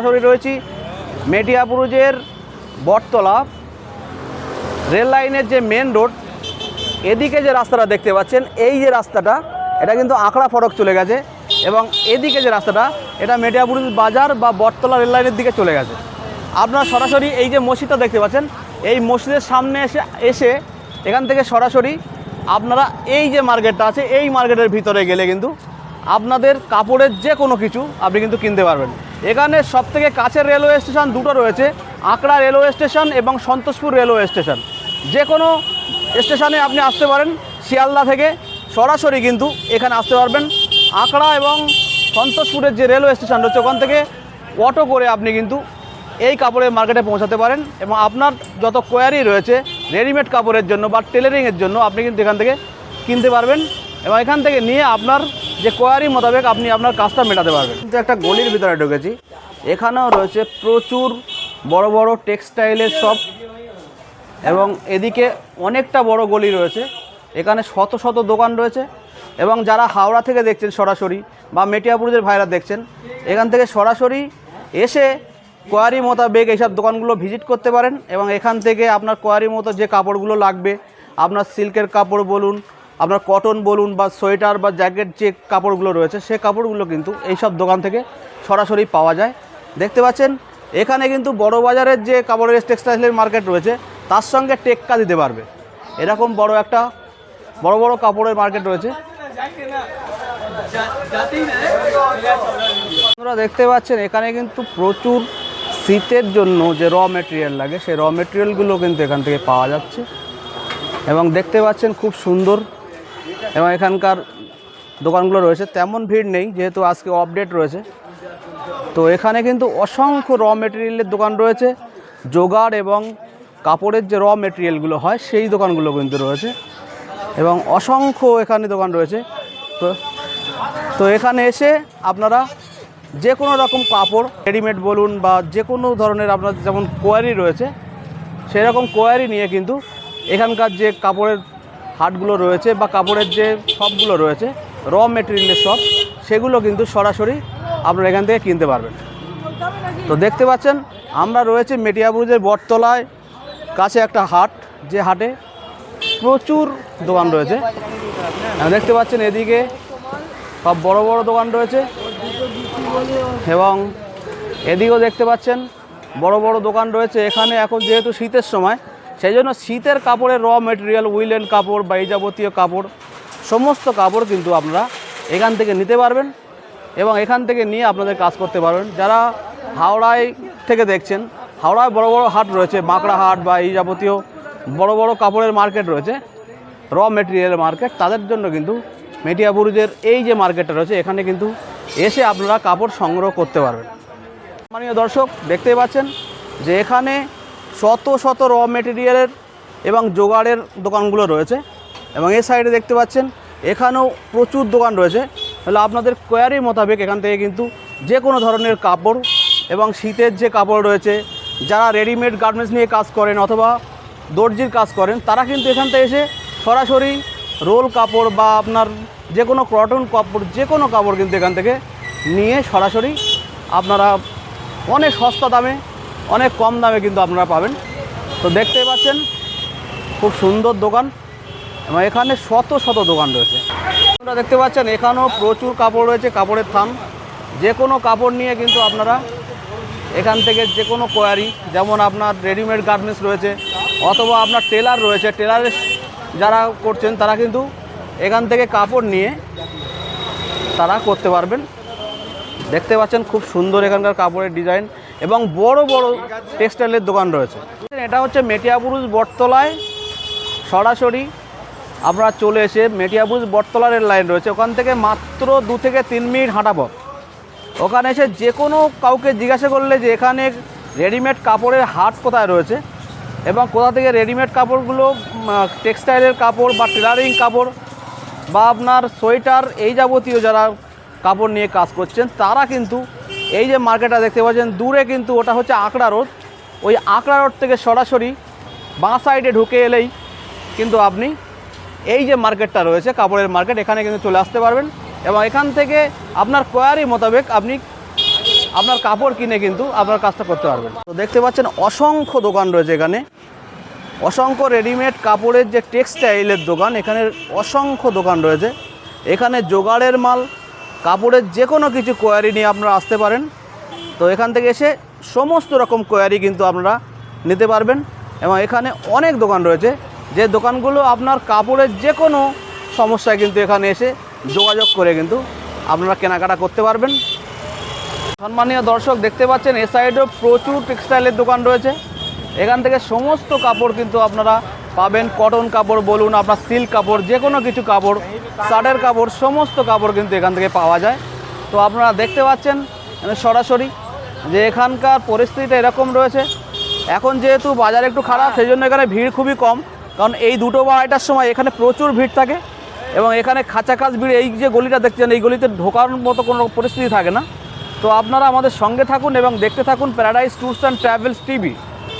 সরাসরি রয়েছি মেটিয়াপুরুজের বটতলা, রেল লাইনের যে মেন রোড এদিকে যে রাস্তাটা দেখতে পাচ্ছেন, এই যে রাস্তাটা, এটা কিন্তু আঁকড়া ফরক চলে গেছে এবং এদিকে যে রাস্তাটা, এটা মেটিয়াপুরুজ বাজার বা বটতলা রেল লাইনের দিকে চলে গেছে। আপনারা সরাসরি এই যে মসজিদটা দেখতে পাচ্ছেন, এই মসজিদের সামনে এসে এসে এখান থেকে সরাসরি আপনারা এই যে মার্কেটটা আছে, এই মার্কেটের ভিতরে গেলে কিন্তু আপনাদের কাপড়ের যে কোনো কিছু আপনি কিন্তু কিনতে পারবেন। এখানে সবথেকে কাছের রেলওয়ে স্টেশন দুটো রয়েছে, আঁকড়া রেলওয়ে স্টেশন এবং সন্তোষপুর রেলওয়ে স্টেশন। যে কোনো স্টেশনে আপনি আসতে পারেন, শিয়ালদা থেকে সরাসরি কিন্তু এখানে আসতে পারবেন। আঁকড়া এবং সন্তোষপুরের যে রেলওয়ে স্টেশন রয়েছে, ওখান থেকে অটো করে আপনি কিন্তু এই কাপড়ের মার্কেটে পৌঁছাতে পারেন এবং আপনার যত কোয়ারি রয়েছে রেডিমেড কাপড়ের জন্য বা টেলারিংয়ের জন্য আপনি কিন্তু এখান থেকে কিনতে পারবেন। এবং এখান থেকে নিয়ে আপনার যে কোয়ারি মোতাবেক আপনি আপনার কাজটা মেটাতে পারবেন। কিন্তু একটা গলির ভিতরে ঢুকেছি। এখানেও রয়েছে প্রচুর বড় বড় টেক্সটাইলের শপ এবং এদিকে অনেকটা বড় গলি রয়েছে। এখানে শত শত দোকান রয়েছে এবং যারা হাওড়া থেকে দেখছেন সরাসরি বা মেটিয়াপুরের ভাইরা দেখছেন, এখান থেকে সরাসরি এসে কোয়ারি মোতাবেক এইসব দোকানগুলো ভিজিট করতে পারেন এবং এখান থেকে আপনার কোয়ারি মতো যে কাপড়গুলো লাগবে, আপনার সিল্কের কাপড় বলুন আপনার কটন বলুন বা সোয়েটার বা জ্যাকেট যে কাপড়গুলো রয়েছে, সে কাপড়গুলো কিন্তু এইসব দোকান থেকে সরাসরি পাওয়া যায়। দেখতে পাচ্ছেন, এখানে কিন্তু বড় বাজারের যে কাপড়ের টেক্সটাইলের মার্কেট রয়েছে, তার সঙ্গে টেক্কা দিতে পারবে। এরকম বড় একটা, বড় বড় কাপড়ের মার্কেট রয়েছে। আপনারা দেখতে পাচ্ছেন, এখানে কিন্তু প্রচুর শীতের জন্য যে র মেটেরিয়াল লাগে, সেই র মেটেরিয়ালগুলো কিন্তু এখান থেকে পাওয়া যাচ্ছে। এবং দেখতে পাচ্ছেন, খুব সুন্দর এবং এখানকার দোকানগুলো রয়েছে, তেমন ভিড় নেই, যেহেতু আজকে আপডেট রয়েছে। তো এখানে কিন্তু অসংখ্য র মেটেরিয়ালের দোকান রয়েছে, জোগাড় এবং কাপড়ের যে র মেটেরিয়ালগুলো হয়, সেই দোকানগুলো কিন্তু রয়েছে। এবং অসংখ্য এখানে দোকান রয়েছে। তো তো এখানে এসে আপনারা যে কোনো রকম কাপড় রেডিমেড বলুন বা যে কোনো ধরনের আপনার যেমন কোয়ারি রয়েছে সেই রকম কোয়ারি নিয়ে কিন্তু এখানকার যে কাপড়ের হাটগুলো রয়েছে বা কাপড়ের যে শপগুলো রয়েছে, র মেটেরিয়ালের শপ, সেগুলো কিন্তু সরাসরি আপনারা এখান থেকে কিনতে পারবেন। তো দেখতে পাচ্ছেন, আমরা রয়েছে মেটিয়াবুরুজের বটতলায় কাছে একটা হাট, যে হাটে প্রচুর দোকান রয়েছে। দেখতে পাচ্ছেন এদিকে সব বড় বড় দোকান রয়েছে এবং এদিকেও দেখতে পাচ্ছেন বড় বড় দোকান রয়েছে। এখানে এখন যেহেতু শীতের সময় সেই জন্য শীতের কাপড়ের র মেটেরিয়াল উইলেন কাপড় বা এই যাবতীয় কাপড়, সমস্ত কাপড় কিন্তু আপনারা এখান থেকে নিতে পারবেন এবং এখান থেকে নিয়ে আপনাদের কাজ করতে পারবেন। যারা হাওড়ায় থেকে দেখছেন, হাওড়ায় বড় বড় হাট রয়েছে, বাঁকড়া হাট বা এই যাবতীয় বড় বড় কাপড়ের মার্কেট রয়েছে র মেটেরিয়াল মার্কেট তাদের জন্য কিন্তু মেটিয়াবুরুজের এই যে মার্কেটটা রয়েছে, এখানে কিন্তু এসে আপনারা কাপড় সংগ্রহ করতে পারবেন। মাননীয় দর্শক, দেখতেই পাচ্ছেন যে এখানে শত শত র মেটেরিয়ালের এবং জোগাড়ের দোকানগুলো রয়েছে। এবং এই সাইডে দেখতে পাচ্ছেন, এখানেও প্রচুর দোকান রয়েছে। তাহলে আপনাদের কোয়ারি মোতাবেক এখান থেকে কিন্তু যে কোনো ধরনের কাপড় এবং শীতের যে কাপড় রয়েছে, যারা রেডিমেড গার্মেন্টস নিয়ে কাজ করেন অথবা দর্জির কাজ করেন, তারা কিন্তু এখান থেকে এসে সরাসরি রোল কাপড় বা আপনার যে কোনো কটন কাপড়, যে কোনো কাপড় কিন্তু এখান থেকে নিয়ে সরাসরি আপনারা অনেক সস্তা দামে অনেক কম দামে কিন্তু আপনারা পাবেন। তো দেখতেই পাচ্ছেন, খুব সুন্দর দোকান এবং এখানে শত শত দোকান রয়েছে। আপনারা দেখতে পাচ্ছেন, এখানেও প্রচুর কাপড় রয়েছে, কাপড়ের থান। যে কোনো কাপড় নিয়ে কিন্তু আপনারা এখান থেকে যে কোনো কোয়ারি, যেমন আপনার রেডিমেড গার্মেন্টস রয়েছে, অথবা আপনার টেলার রয়েছে টেলারের যারা করছেন, তারা কিন্তু এখান থেকে কাপড় নিয়ে তারা করতে পারবেন। দেখতে পাচ্ছেন, খুব সুন্দর এখানকার কাপড়ের ডিজাইন। এবং বড় বড় টেক্সটাইলের দোকান রয়েছে। এটা হচ্ছে মেটিয়াপুরুষ বটতলায়। সরাসরি আপনারা চলে এসে মেটিয়াপুরুষ বটতলার লাইন রয়েছে। ওখান থেকে মাত্র দু থেকে তিন মিনিট হাঁটা পথ। ওখানে এসে যে কোনো কাউকে জিজ্ঞাসা করলে যে এখানে রেডিমেড কাপড়ের হাট কোথায় রয়েছে এবং কোথা থেকে রেডিমেড কাপড়গুলো টেক্সটাইলের কাপড় বা টেলারিং কাপড় বা আপনার সোয়েটার এই যাবতীয় যারা কাপড় নিয়ে কাজ করছেন, তারা কিন্তু এই যে মার্কেটটা দেখতে পাচ্ছেন, দূরে কিন্তু ওটা হচ্ছে আঁকড়া রোড। ওই আঁকড়া রোড থেকে সরাসরি বাঁ সাইডে ঢুকে এলেই কিন্তু আপনি এই যে মার্কেটটা রয়েছে, কাপড়ের মার্কেট, এখানে কিন্তু চলে আসতে পারবেন। এবং এখান থেকে আপনার কোয়ারি মোতাবেক আপনি আপনার কাপড় কিনে কিন্তু আপনার কাজটা করতে পারবেন। তো দেখতে পাচ্ছেন, অসংখ্য দোকান রয়েছে এখানে। অসংখ্য রেডিমেড কাপড়ের যে টেক্সটাইলের দোকান এখানে অসংখ্য দোকান রয়েছে। এখানে জোগাড়ের মাল কাপড়ের যে কোনো কিছু কোয়ারি নিয়ে আপনারা আসতে পারেন। তো এখান থেকে এসে সমস্ত রকম কোয়ারি কিন্তু আপনারা নিতে পারবেন এবং এখানে অনেক দোকান রয়েছে। যে দোকানগুলো আপনার কাপড়ের যে কোনো সমস্যায় কিন্তু এখানে এসে যোগাযোগ করে কিন্তু আপনারা কেনাকাটা করতে পারবেন। সম্মানীয় দর্শক, দেখতে পাচ্ছেন, এ সাইডেও প্রচুর টেক্সটাইলের দোকান রয়েছে। এখান থেকে সমস্ত কাপড় কিন্তু আপনারা পাবেন কটন কাপড়, বলুন আপনার সিল্ক কাপড় যে কোনো কিছু কাপড়, শার্টের কাপড়, সমস্ত কাপড় কিন্তু এখান থেকে পাওয়া যায়। তো আপনারা দেখতে পাচ্ছেন সরাসরি যে এখানকার পরিস্থিতিটা এরকম রয়েছে। এখন যেহেতু বাজার একটু খারাপ সেই জন্য এখানে ভিড় খুবই কম। কারণ এই দুটো বা আড়াইটার সময় এখানে প্রচুর ভিড় থাকে এবং এখানে খাঁচাখাচ ভিড়, এই যে গলিটা দেখছেন এই গলিতে ঢোকার মতো কোনো পরিস্থিতি থাকে না। তো আপনারা আমাদের সঙ্গে থাকুন এবং দেখতে থাকুন Paradise Tours and Travels TV.